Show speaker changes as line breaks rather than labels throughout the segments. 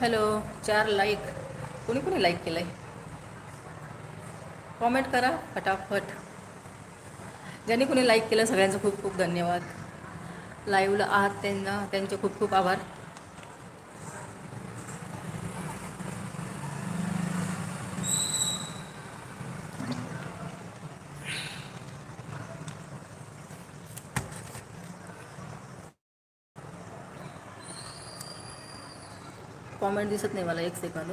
Hello चार like कोणी कोणी लाईक केलं आहे कॉमेंट करा फटाफट. ज्यांनी कुणी लाईक केलं सगळ्यांचं खूप खूप धन्यवाद. लाईव्हला आहात त्यांना त्यांचे खूप खूप आभार. कमेंट दिसत नाही मला एक सेकंद.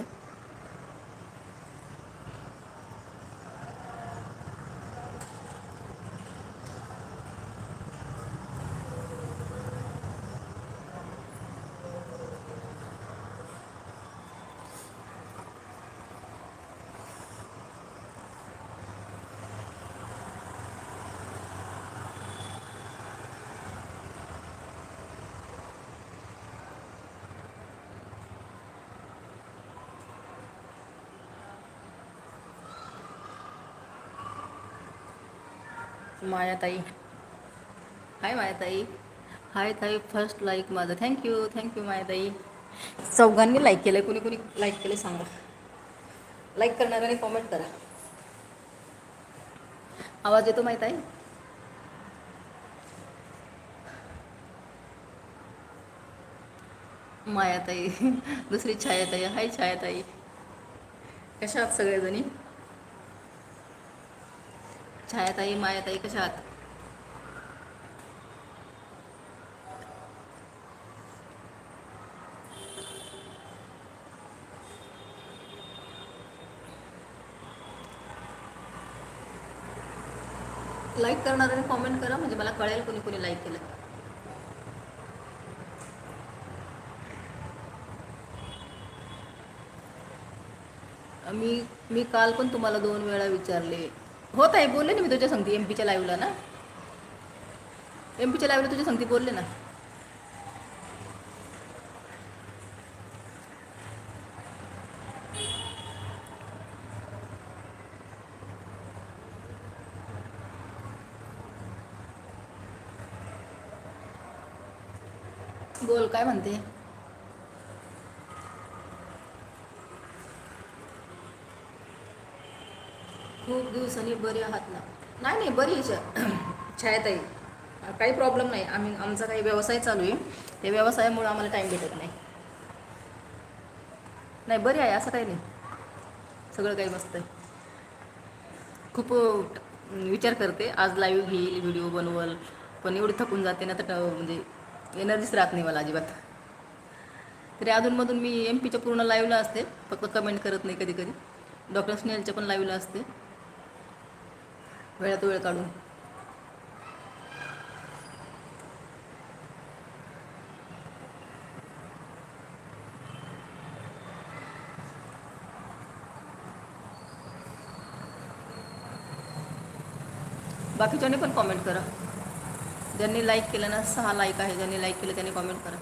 मायाताई. हाय मायाताई. हाय ताई फर्स्ट लाईक माझं. Thank you thank you Mayatai. चौघांनी लाईक केलं आहे कुणी कुणी लाईक केलं सांगा. लाईक करणाऱ्याने कॉमेंट करा. आवाज येतो माहीत आहे मायाताई. दुसरी छायाताई. हाय छायाताई. कशा आहात सगळेजणी? छायाताई मायाताई कशा आहात? लाईक करणाऱ्याने कॉमेंट करा म्हणजे मला कळेल कोणी कोणी लाईक केलं. मी मी काल पण तुम्हाला दोन वेळा विचारले. होत आहे बोलले ना मी तुझ्या सांगते एम पीच्या लाईव्हला ना. एम पीच्या लाईव्हला तुझ्या सांगते बोलले ना. बोल काय म्हणते खूप दिवसांनी बरी आहात ना? नाही नाही बरी आहे. छायाताई काही प्रॉब्लेम नाही. आम्ही आमचा काही व्यवसाय चालू आहे. त्या व्यवसायामुळे आम्हाला टाईम भेटत नाही. नाही बरी आहे असं काही नाही. सगळं काही मस्त आहे. खूप विचार करते. आज लाईव्ह घेईल व्हिडिओ बनवल. पण एवढी थकून जाते ना तर म्हणजे एनर्जीच राहत नाही मला अजिबात. तरी अधूनमधून मी एम पीच्या पूर्ण लाईव्हला असते. फक्त कमेंट करत नाही कधी कधी डॉक्टर स्नेलच्या पण लाईव्हला असते. वेळात वेळ काढून. बाकीच्यांनी पण कॉमेंट करा. ज्यांनी लाईक केलं ना सहा लाईक आहे. ज्यांनी लाईक केलं त्यांनी कॉमेंट करा.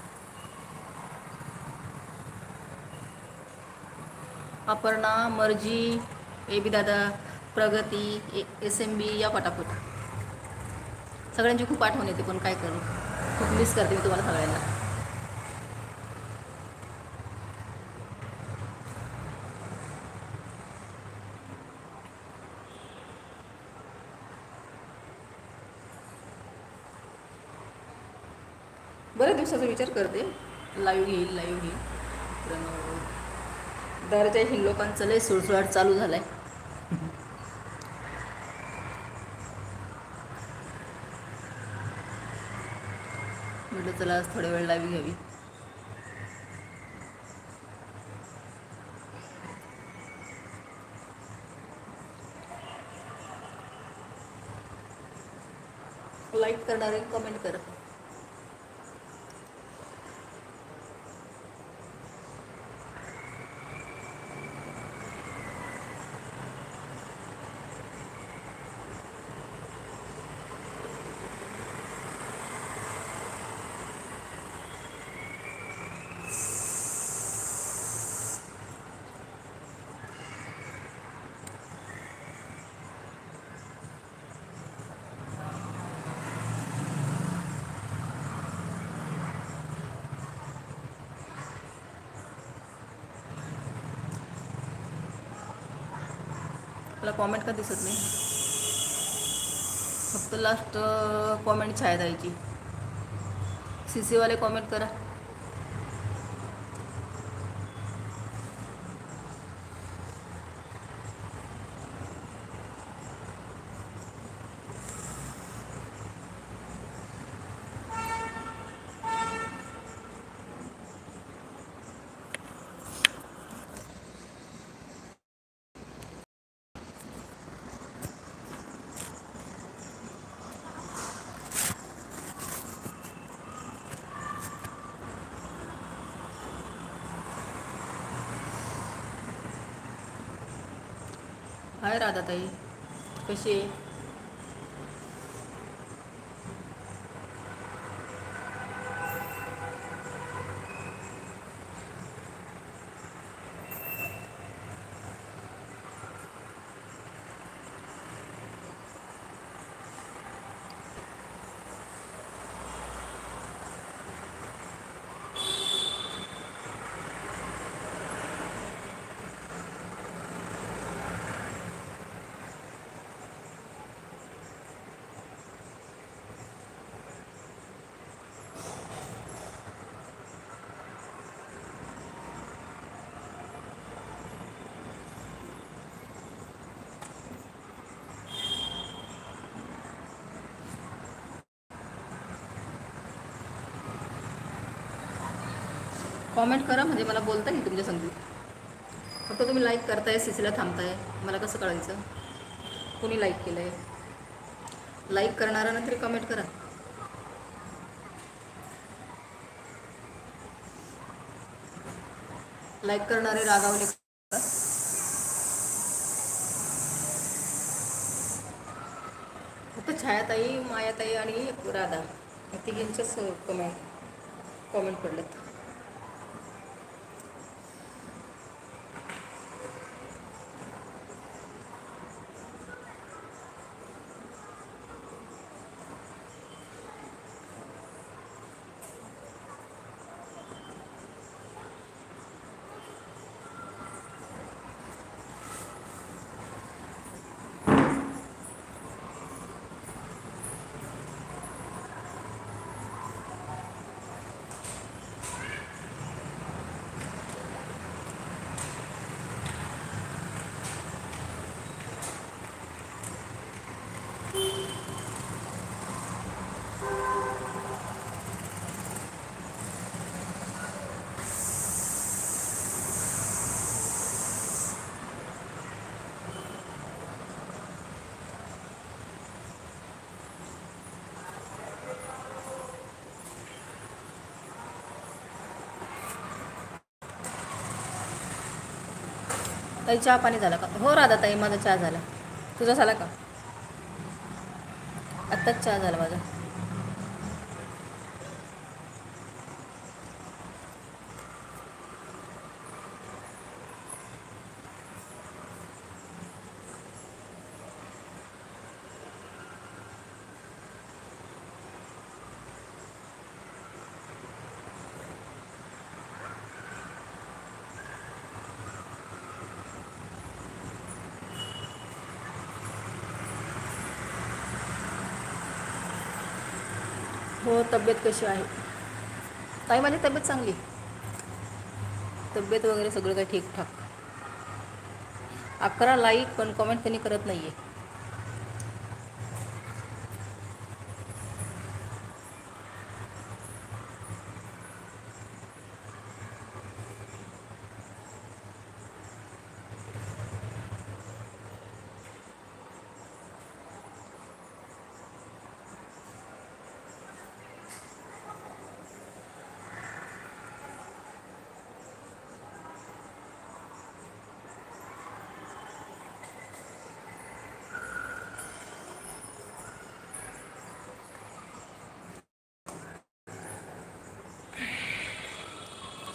अपर्णा मर्जी ए बी दादा प्रगती एस एम बी या पटापट. सगळ्यांची खूप आठवण येते पण काय करू? खूप मिस करते मी तुम्हाला सगळ्यांना. बऱ्याच दिवसाचा विचार करते. लाईव्ह घेईल लाईव्ह घेईल पण दरच्या हिंदलोकांचं लय सुळसुळाट चालू झालाय. आहे चला आज थोड्या वेळ लावी घ्यावी लाईक करणारे कमेंट करा. कॉमेंट का दिसत नाही? फक्त लास्ट कॉमेंट छाया द्यायची सी सीवाले कॉमेंट करा हाय राधाताई कशी आहे? कॉमेंट करा म्हणजे मला बोलता येईल तुमच्या संगीत फक्त तुम्ही लाईक करताय सिसीला थांबताय. मला कसं कळायचं? कोणी लाईक केलं आहे लाईक करणारा तरी कमेंट करा. लाईक करणारे रागावले फक्त छायाताई मायाताई आणि राधा तिघींच्याच कमेंट कॉमेंट पडलेत. ताई चहा पाणी झाला का? हो राधा ताई माझा चहा झाला. तुझा झाला का? आत्ताच चहा झाला माझा. हो तब्येत कशी आहे? ताई माझी तब्येत चांगली. तब्येत वगैरे सगळं काही ठीकठाक. अकरा लाईक पण कमेंट त्यांनी करत नाही आहे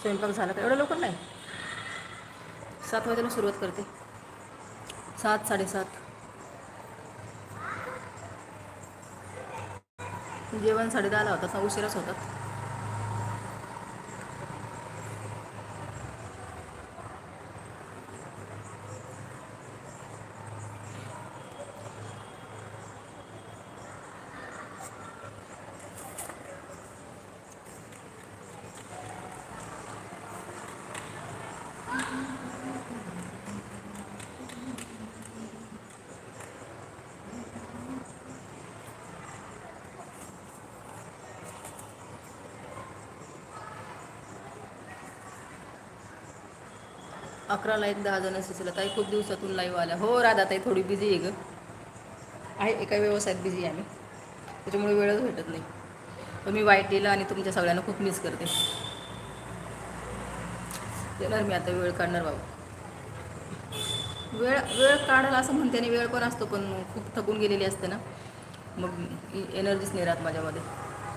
स्वयंपाक झाला का? एवढं लवकर नाही? सात वाजेला सुरुवात करते. सात साडेसात. जेवण साडेदहाला होतात ना उशिराच होतात अकराला एक दहा जण असतील ताई खूप दिवसातून लाईव्ह आल्या. हो राधा ताई थोडी बिझी आहे ग. आहे एका व्यवसायात बिझी आहे आम्ही. त्याच्यामुळे वेळच भेटत नाही. पण मी वाईट दिलं आणि तुमच्या सगळ्यांना खूप मिस करते. येणार मी आता वेळ काढणार बाबा. वेळ वेळ काढायला असं म्हणते आणि वेळ पण असतो पण खूप थकून गेलेली असते ना. मग एनर्जीच नाही राहत माझ्यामध्ये.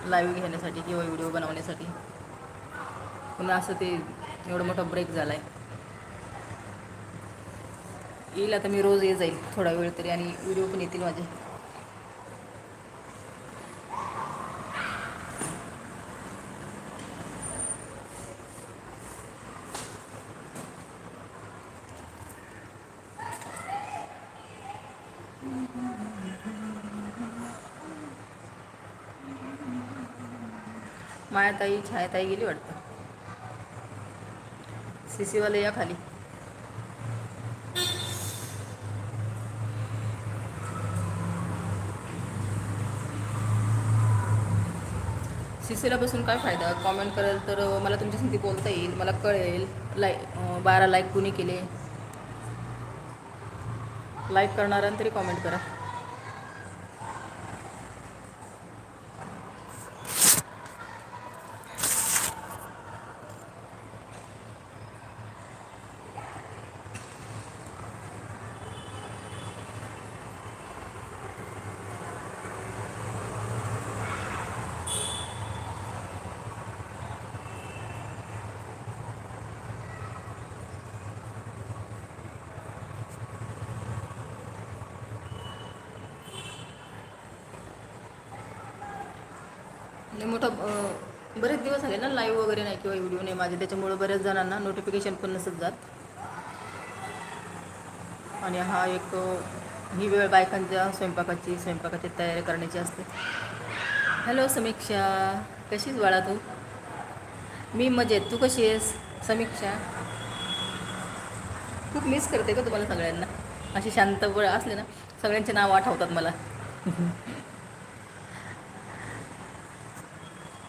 लाईव्ह घेण्यासाठी किंवा व्हिडिओ बनवण्यासाठी. पुन्हा असं ते एवढा मोठा ब्रेक झाला आहे येईल आता मी रोज ये जाईल थोडा वेळ तरी आणि व्हिडिओ पण येतील माझे. मायाताई छायाताई गेली वाटतं. सीसीवाले या खाली. सीसीला बसून काय फायदा? कॉमेंट कराल तर मला तुमच्यासाठी बोलता येईल मला कळेल. लाईक बारा लाईक कुणी केले? लाईक करणाऱ्यांतरी कॉमेंट करा लय मोठा बरेच दिवस झाले ना लाईव्ह वगैरे नाही किंवा व्हिडिओ नाही माझे. त्याच्यामुळे बऱ्याच जणांना नोटिफिकेशन पण नसत जात. आणि हा एक ही वेळ बायकांच्या स्वयंपाकाची स्वयंपाकाची तयारी करण्याची असते. हॅलो समीक्षा. कशीच बाळा तू? मी मजेत. तू कशी आहेस समीक्षा? खूप मिस करते का तुम्हाला सगळ्यांना. अशी शांत वेळ असले ना सगळ्यांचे नाव आठवतात मला.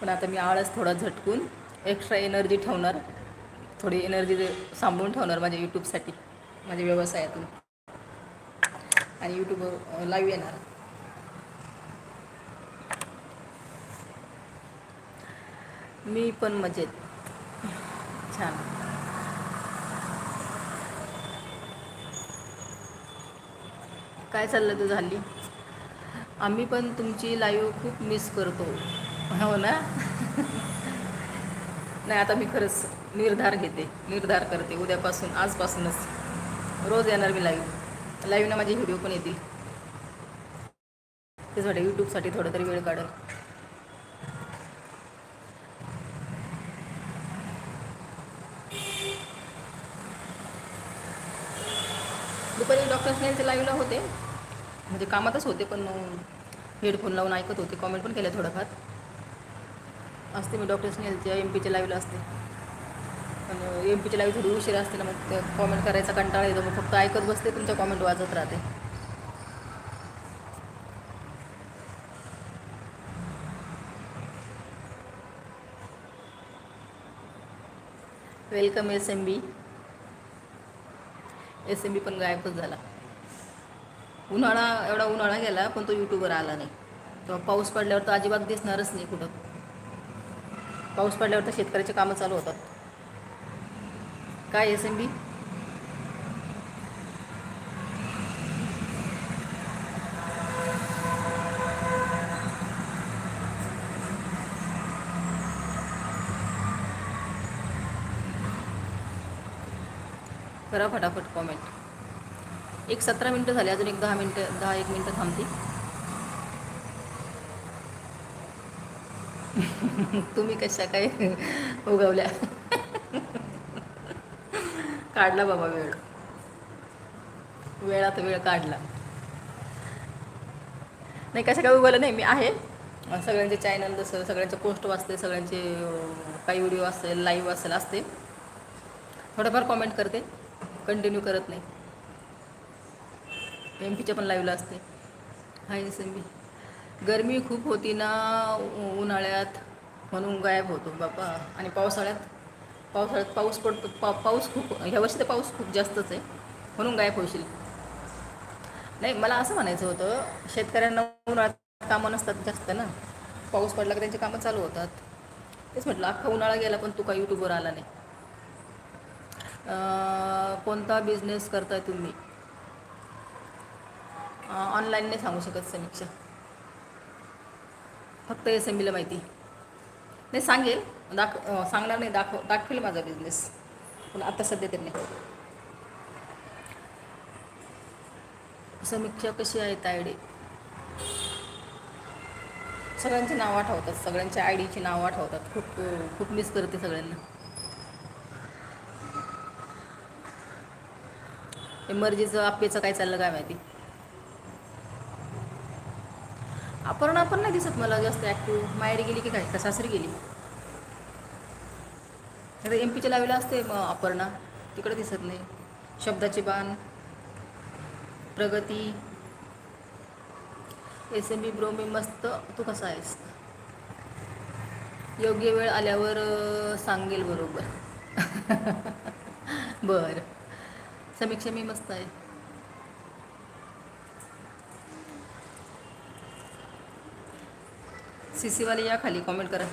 पण आता मी आळस थोडा झटकून एक्स्ट्रा एनर्जी ठेवणार. थोडी एनर्जी सांभाळून ठेवणार माझ्या यूट्यूबसाठी माझ्या व्यवसायातून. आणि यूट्यूब लाईव्ह येणार. मी पण मजेत. छान. काय चाललं तुझं झाली आम्ही पण तुमची लाईव्ह खूप मिस करतो. हो ना? नाही आता मी खरंच निर्धार घेते. निर्धार करते. उद्यापासून आजपासूनच. रोज येणार मी लाईव्ह लाईव्हनं माझे व्हिडिओ पण येतील. त्यासाठी यूट्यूबसाठी थोडं तरी वेळ काढेल दुपारी डॉक्टर ते लाईव्हला होते. म्हणजे कामातच होते पण हेडफोन लावून ऐकत होते. कॉमेंट पण केल्या थोडंफार. असते मी डॉक्टर स्नेलच्या एम पीच्या लाईव्हला असते. पण एम पीच्या लाईव्ह थोडी उशीर असते ना मग कॉमेंट करायचा कंटाळा येतो. मग फक्त ऐकत बसते तुमच्या कॉमेंट वाजत राहते. Welcome S M B S M B पण गायबच झाला. उन्हाळा एवढा उन्हाळा गेला पण तो यूट्यूबवर आला नाही. तेव्हा पाऊस पडल्यावर तर अजिबात दिसणारच नाही कुठं. पाऊस पडल्यावर तर शेतकऱ्याचे कामं चालू होतात. काय एस एम बी करा फटाफट कॉमेंट एक सतरा मिनटं झाले अजून एक दहा मिनटं दहा एक मिनटं थांबते तुम्ही कशा काय उगवल्या? काढला बाबा वेळ. वेळात वेळ काढला. नाही कशा काय उगवलं नाही मी आहे. सगळ्यांचे चॅनल जसं सगळ्यांचे पोस्ट वाचते सगळ्यांचे काही व्हिडिओ असेल लाईव्ह असेल असते. थोडंफार कॉमेंट करते. कंटिन्यू करत नाही. एम पीच्या पण लाईव्हला असते. हाय एस एम गर्मी गरमी खूप होती ना उन्हाळ्यात. म्हणून गायब होतो बाबा. आणि पावसाळ्यात पावसाळ्यात पाऊस पडतो पा पाऊस खूप ह्या वर्षी तर पाऊस खूप जास्तच आहे. म्हणून गायब होशील. नाही मला असं म्हणायचं होतं शेतकऱ्यांना उन्हाळ्यात कामं नसतात जास्त ना. पाऊस पडला की त्यांची कामं चालू होतात. तेच म्हटलं अख्खा उन्हाळा गेला पण तू काय यूट्यूबवर आला नाही. कोणता बिझनेस करताय तुम्ही? ऑनलाईन नाही सांगू शकत समीक्षा. फक्त एस एम बीला माहिती. नाही सांगेल दाख सांगणार नाही दाखव दाखवेल माझा बिझनेस पण आता सध्या तरी नाही. समीक्षा कशी आहे डी सगळ्यांची नावं आठवतात सगळ्यांच्या आय डीची नावं आठवतात. खूप खूप मिस करते सगळ्यांना. इमर्जीचं आपेचं काय चाललं काय माहिती? अपर्णा पण नाही दिसत मला जास्त ॲक्टिव्ह माहेरी गेली की काय? का सासरी गेली? आता एम पीच्या लावेला असते मग अपर्णा. तिकडे दिसत नाही. शब्दाची बाण. Pragati. S M B bro मी मस्त. तू कसा आहेस? योग्य वेळ आल्यावर सांगेल बरोबर. बर. समीक्षा मी मस्त आहे. सी वाली या खाली कॉमेंट करा।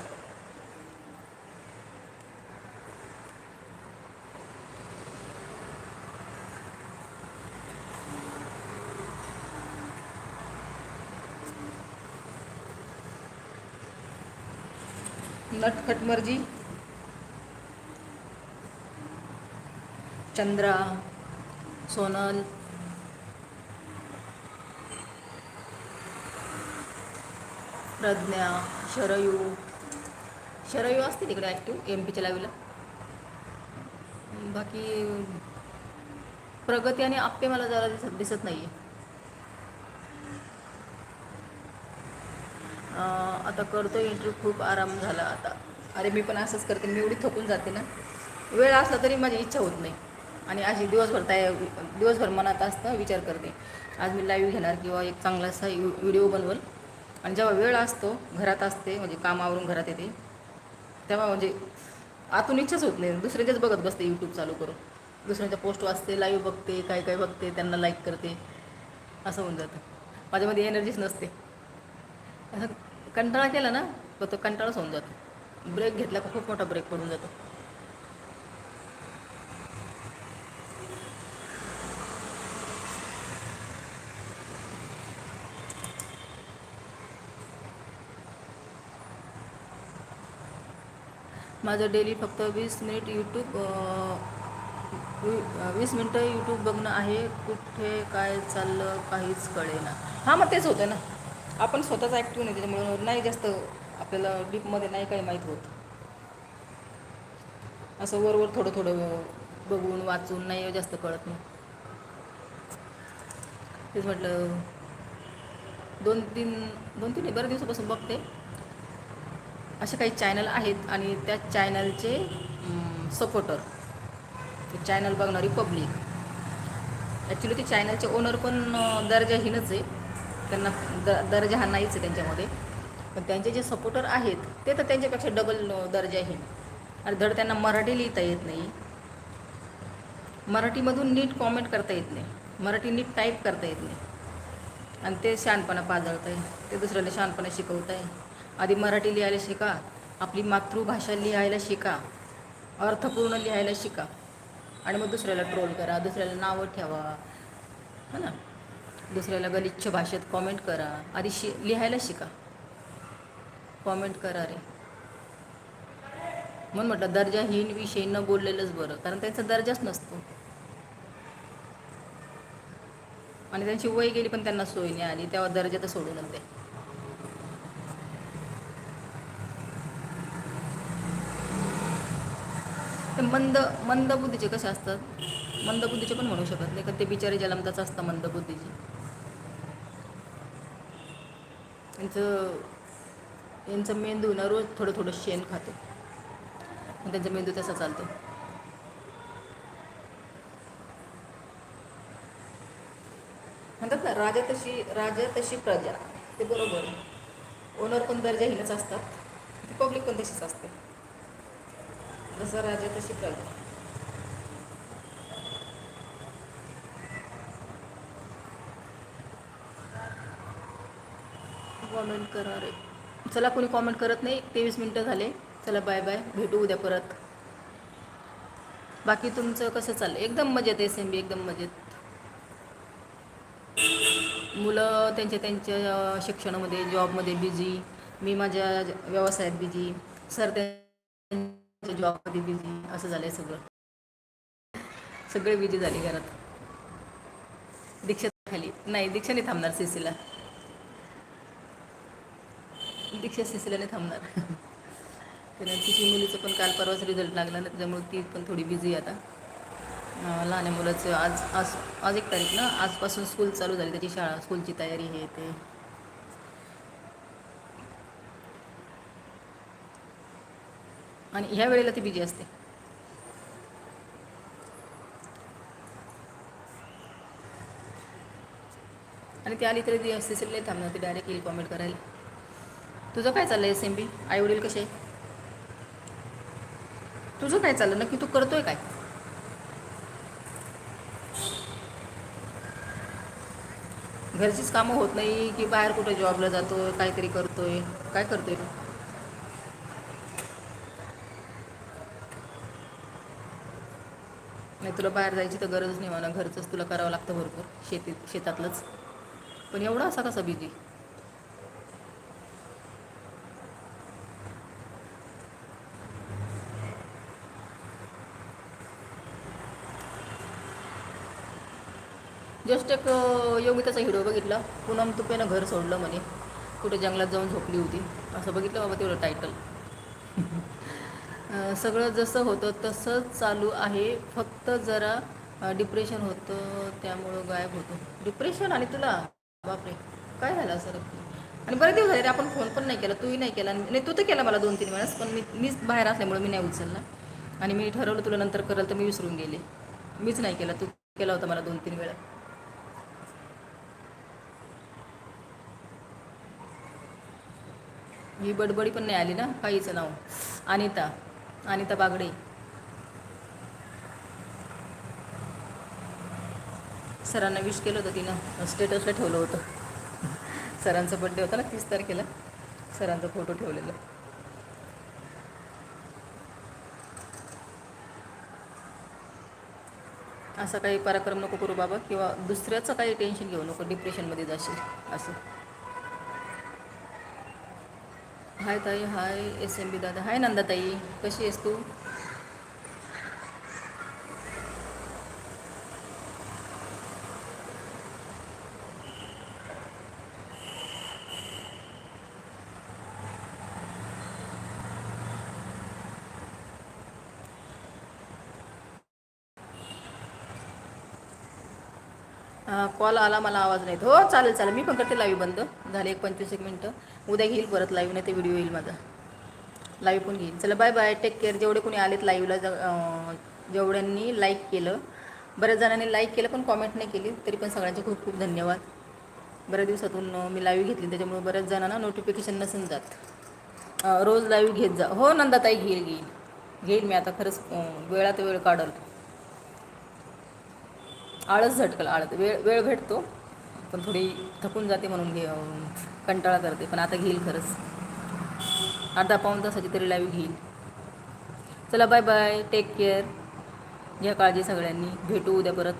नटखट मर्ज़ी चंद्रा सोनल प्रज्ञा शरयू. शरयू असते तिकडे ॲक्टिव्ह एम पीच्या लावीला बाकी प्रगती आणि आप्पे मला जरा दिसत दिसत नाही आहे आता करतो इंटरव्ह्यू खूप आराम झाला आता. अरे मी पण असंच करते मी एवढी थकून जाते ना. वेळ असला तरी माझी इच्छा होत नाही. आणि अशी दिवसभर तया दिवसभर मनात असतं विचार करते. आज मी लाईव्ह घेणार किंवा एक चांगलासा व्हिडिओ बनवल. आणि जेव्हा वेळ असतो घरात असते म्हणजे कामावरून घरात येते तेव्हा म्हणजे आतून इच्छाच होत नाही. दुसऱ्यांच्याच बघत बसते यूट्यूब चालू करून. दुसऱ्यांच्या पोस्ट वाचते लाईव्ह बघते काय काय बघते त्यांना लाईक करते. असं होऊन जातं. माझ्यामध्ये एनर्जीच नसते. असं कंटाळा केला ना तर तो कंटाळाच होऊन जातो. ब्रेक घेतला का खूप मोठा ब्रेक पडून जातो. माझं डेली फक्त वीस मिनिट यूट्यूब वीस मिनटं यूट्यूब बघणं आहे. कुठे काय चाललं काहीच कळेना. हां मग तेच होतं ना. आपण स्वतःच ॲक्टिव्ह नाही त्याच्यामुळं नाही जास्त आपल्याला डीपमध्ये नाही काही माहीत होत. असं वरवर थोडं थोडं बघून वाचून नाही जास्त कळत नाही तेच म्हटलं दोन तीन दोन तीन बऱ्याच दिवसापासून बघते. असे काही चॅनल आहेत आणि त्या चॅनलचे सपोर्टर ते चॅनल बघणारी पब्लिक ॲक्च्युली ते चॅनलचे ओनर पण दर्जाहीनच आहे. त्यांना द दर्जा हा नाहीच आहे त्यांच्यामध्ये. पण त्यांचे जे सपोर्टर आहेत ते तर त्यांच्यापेक्षा डबल दर्जाहीन. आणि धड त्यांना मराठी लिहिता येत नाही. मराठीमधून नीट कॉमेंट करता येत नाही. मराठी नीट टाईप करता येत नाही. आणि ते शहाणपणा पाजळत आहे ते दुसऱ्याला शहाणपणा शिकवत आहे आधी मराठी लिहायला शिका. आपली मातृभाषा लिहायला शिका. अर्थपूर्ण लिहायला शिका. आणि मग दुसऱ्याला ट्रोल करा. दुसऱ्याला नावं ठेवा. है ना? दुसऱ्याला गलिच्छ भाषेत कॉमेंट करा. आधी शि लिहायला शिका. कॉमेंट करा रे. म्हणून म्हटलं दर्जाहीन विषयी न बोललेलंच बरं. कारण त्यांचा दर्जाच नसतो. आणि त्यांची वय गेली पण त्यांना सोय नाही आली. तेव्हा दर्जा तर सोडूनच दे ते मंद मंदबुद्धीचे कसे असतात? मंदबुद्धीचे पण म्हणू शकत नाही का ते बिचारे जलमताच असतं मंदबुद्धीचे त्यांचं यांचं मेंदू ना रोज थोडं थोडं शेण खातो. त्यांचं त्यांचा मेंदू तसा चालतो. म्हणतात ना राजा तशी राजा तशी प्रजा. ते बरोबर. ओनर पण दर्जाहीनच असतात. पब्लिक पण तशीच असते. जसा राजा तशी प्रजा कॉमेंट करा रे. चला कोणी कॉमेंट करत नाही? तेवीस मिनटं झाले. चला बाय बाय भेटू उद्या परत. बाकी तुमचं कसं चाललं एकदम मजेत एस एम बी एकदम मजेत. मुलं त्यांच्या त्यांच्या शिक्षणामध्ये जॉबमध्ये बिझी मी माझ्या व्यवसायात बिझी सर त्या तो जॉबमध्ये बिझी असं झालं आहे सगळं. सगळे बिझी झाले घरात. दीक्षा खाली. नाही दीक्षा नाही थांबणार सीसीला दीक्षा सीसीला नाही थांबणार. कारण तिची मुलीचं पण काल परवाच रिझल्ट लागला ना त्याच्यामुळे ती पण थोडी बिझी आता. लहान मुलाचं. आज आज आज एक तारीख ना? आजपासून स्कूल चालू झाली त्याची शाळा. स्कूलची तयारी हे ते. आणि ह्या वेळेला ती बिझी असते. आणि ती आली तरी ती सीसीला नाही थांबणार ती डायरेक्ट येईल कॉमेंट करायला. तुझं काय चाललं एस एम बी आई वडील कसे तुझं काय चाललं? नक्की तू करतोय काय? घरचीच कामं होत नाही की बाहेर कुठे जॉबला जातोय काहीतरी करतोय. काय करतोय तू नाही तुला बाहेर जायची तर गरज नाही म्हणा. घरचंच तुला करावं लागतं भरपूर. शेतीत शेतातलंच. पण एवढा असा कसा बिझी जस्ट एक योगिताचा व्हिडिओ बघितला. पूनम तुपेनं घर सोडलं म्हणे. कुठे जंगलात जाऊन झोपली होती. असं बघितलं बाबा तेवढं टायटल सगळं जसं होतं तसंच चालू आहे. फक्त जरा डिप्रेशन होतं त्यामुळं गायब होतो. डिप्रेशन आणि तुला? बापरे काय झालं असं? आणि बरेच दिवस झाले रे आपण फोन पण नाही केला तूही नाही केला. नाही तू तर केला मला दोन तीन वेळेस पण मी मीच बाहेर असल्यामुळे मी नाही उचलला. आणि मी ठरवलं तुला नंतर करेल तर मी विसरून गेले. मीच नाही केला तू केला होता मला दोन तीन वेळा. ही बडबडी पण नाही आली ना काहीचं नाव. अनिता. अनिता बागडे सरांना विश केलं होतं तिनं स्टेटसला ठेवलं होतं. सरांचा बड्डे होता ना तीस तारखेला. सरांचा फोटो ठेवलेला. असा काही पराक्रम नको करू बाबा किंवा दुसऱ्याचं काही टेन्शन घेऊ नको डिप्रेशनमध्ये जाशील असं. हाय ताई हाय एस एम बी दादा. हाय नंदाताई कशी आहेस तू? कॉल आला मला आवाज नाही. हो चालेल चालेल. मी पण करते लाईव्ह बंद. झाले एक पंचवीस एक मिनटं. उद्या घेईल परत लाईव्ह नाही ते व्हिडिओ येईल माझा. लाईव्ह पण घेईल. चला बाय बाय टेक केअर जेवढे कोणी आलेत लाईव्हला जेवढ्यांनी लाईक केलं. बऱ्याच जणांनी लाईक केलं पण कॉमेंट नाही केली. तरी पण सगळ्यांचे खूप खूप धन्यवाद. बऱ्याच दिवसातून मी लाईव्ह घेतली त्याच्यामुळे बऱ्याच जणांना नोटिफिकेशन नसून जात. रोज लाईव्ह घेत जा. हो नंदाताई घेईल घेईल. घेईल मी आता खरंच वेळात वेळ काढल. आळस झटकल आळस. वेळ वेळ भेटतो पण थोडी थकून जाते म्हणून घे कंटाळा करते पण आता घेईल खरंच. अर्धा पाऊण तासाची तरी लाईव्ह घेईल. चला बाय बाय टेक केअर घ्या काळजी सगळ्यांनी. भेटू उद्या परत.